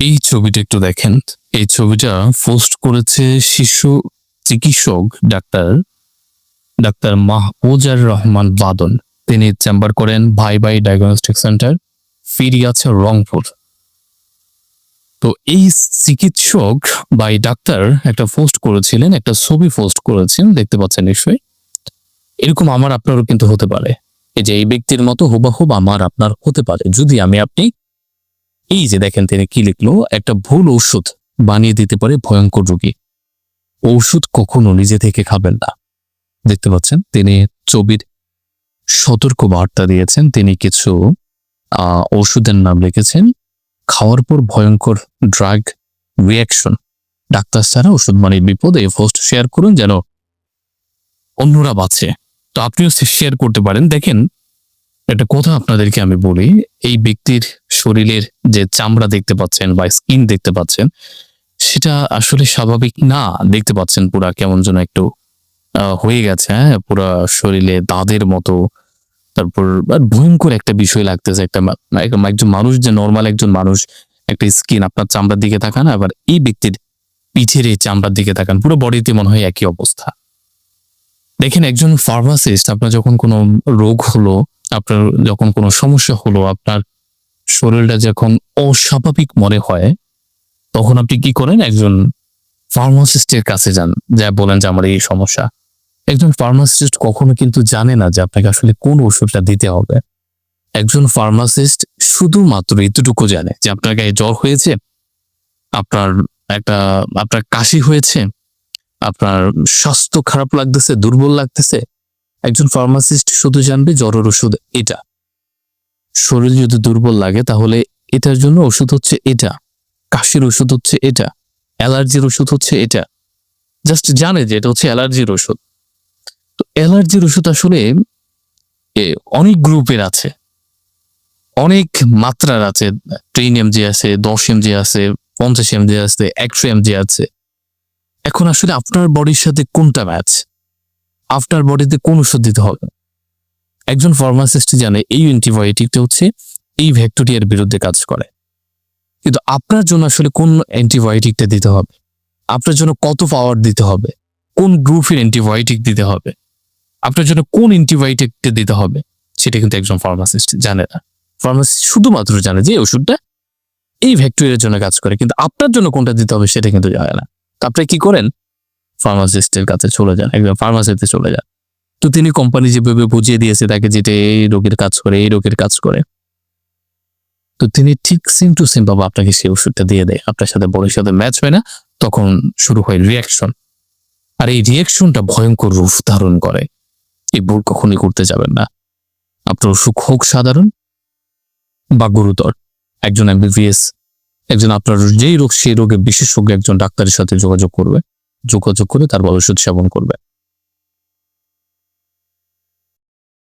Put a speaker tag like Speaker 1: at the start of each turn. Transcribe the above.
Speaker 1: এই ছবিটা একটু দেখেন। এই ছবিটা পোস্ট করেছে শিশু চিকিৎসক ডাক্তার ডাক্তার মাহফুজার রহমান বাদন। তিনি চেম্বার করেন ভাই ভাই ডায়াগনস্টিক সেন্টার ফিরি আছে রংপুর। তো এই চিকিৎসক বা ডাক্তার একটা পোস্ট করেছিলেন, একটা ছবি পোস্ট করেছেন, দেখতে পাচ্ছেন নিশ্চয়ই। এরকম আমার আপনারও কিন্তু হতে পারে। এই যে এই ব্যক্তির মতো হুবাহুব আমার আপনার হতে পারে। যদি আমি আপনি এই যে দেখেন তিনি কি লিখলো? একটা ভুল ঔষধ বানিয়ে দিতে পারে ভয়ঙ্কর রোগী। ঔষধ কখনো নিজে থেকে খাবেন না। দেখতে পাচ্ছেন, তিনি ছবির সতর্ক বার্তা দিয়েছেন। তিনি কিছু ওষুধের নাম লিখেছেন, খাওয়ার পর ভয়ঙ্কর ড্রাগ রিয়াকশন ডাক্তার ছাড়া ওষুধ মানে বিপদ। পোস্ট শেয়ার করুন যেন অন্যরা বাঁচে। তো আপনিও শেয়ার করতে পারেন। দেখেন, একটা কথা আপনাদেরকে আমি বলি, এই ব্যক্তির শরীরের যে চামড়া দেখতে পাচ্ছেন বা স্কিন দেখতে পাচ্ছেন, সেটা আসলে স্বাভাবিক না। দেখতে পাচ্ছেন পুরা কেমন যেন একটু হয়ে গেছে হ্যাঁ? পুরা শরীরে দাঁতের মতো। তারপর ভয়ঙ্কর একটা বিষয় লাগতেছে, একটা- একজন মানুষ যে নর্মাল একজন মানুষ, একটা স্কিন আপনার চামড়ার দিকে তাকান, আবার এই ব্যক্তির পিঠের এই চামড়ার দিকে তাকান, পুরো বডিতে মনে হয় একই অবস্থা। দেখেন একজন ফার্মাসিস্ট আপনার যখন কোনো রোগ হলো, আপনার যখন কোনো সমস্যা হলো, আপনার শরীরটা যখন অস্বাভাবিক মনে হয়, তখন আপনি কি করেন? একজন ফার্মাসিস্টের কাছে যান, যা বলেন যে আমার এই সমস্যা। একজন ফার্মাসিস্ট কখনো কিন্তু জানে না যে আপনাকে আসলে কোন ওষুধটা দিতে হবে। একজন ফার্মাসিস্ট শুধুমাত্র এতটুকু জানে যে আপনার গায়ে জ্বর হয়েছে, আপনার একটা, আপনার কাশি হয়েছে, আপনার স্বাস্থ্য খারাপ লাগতেছে, দুর্বল লাগতেছে। একজন ফার্মাসিস্ট শুধু জানবে জ্বরের ওষুধ এটা। শরীর যদি দুর্বল লাগে, তাহলে এটার জন্য ওষুধ হচ্ছে এটা। কাশির ওষুধ হচ্ছে এটা। অ্যালার্জির ওষুধ হচ্ছে এটা। জাস্ট জানে যে এটা হচ্ছে অ্যালার্জির ওষুধ। তো অ্যালার্জির ওষুধ আসলে অনেক গ্রুপের আছে। অনেক মাত্রার আছে। টেন এমজি আছে, দশ এমজি আছে, পঞ্চাশ এমজি আছে, একশো এমজি আছে। এখন আসলে আপনার বডির সাথে কোনটা ম্যাচ আপনার বডিতে কোন ওষুধ দিতে হবে? একজন ফার্মাসিস্ট জানে এই অ্যান্টিবায়োটিকটা হচ্ছে এই ভ্যাক্টোরিয়ার বিরুদ্ধে কাজ করে। কিন্তু আপনার জন্য আসলে কোন অ্যান্টিবায়োটিকটা দিতে হবে? আপনার জন্য কত পাওয়ার দিতে হবে? কোন গ্রুপের অ্যান্টিবায়োটিক দিতে হবে? আপনার জন্য কোন অ্যান্টিবায়োটিকটা দিতে হবে? সেটা কিন্তু একজন ফার্মাসিস্ট জানে না। ফার্মাসিস্ট শুধুমাত্র জানে যে ওষুধটা এই ভ্যাক্টোরিয়ার জন্য কাজ করে, কিন্তু আপনার জন্য কোনটা দিতে হবে সেটা কিন্তু জানে না। তো আপনি কি করেন? ফার্মাসিস্টের কাছে চলে যান একদম ফার্মাসিতে চলে যান। তো তিনি কোম্পানি যেভাবে বুঝিয়ে দিয়েছে তাকে যেটা এই রোগের কাজ করে, এই রোগের কাজ করে। তো তিনি ঠিক সেম টু সেম ভাবে আপনাকে সেই ওষুধটা দিয়ে দেয়। আপনার সাথে বডির সাথে ম্যাচ হয় না, তখন শুরু হয় রিয়াকশন আর এই রিয়াকশনটা ভয়ঙ্কর রূপ ধারণ করে। এই ভুল কখনোই করতে যাবেন না। আপনার অসুখ হোক সাধারণ বা গুরুতর। একজন এমবিবিএস একজন আপনার যেই রোগ, সেই রোগের বিশেষজ্ঞ একজন ডাক্তারের সাথে যোগাযোগ করবে। যোগাযোগ করে তার ওষুধ সেবন করবে।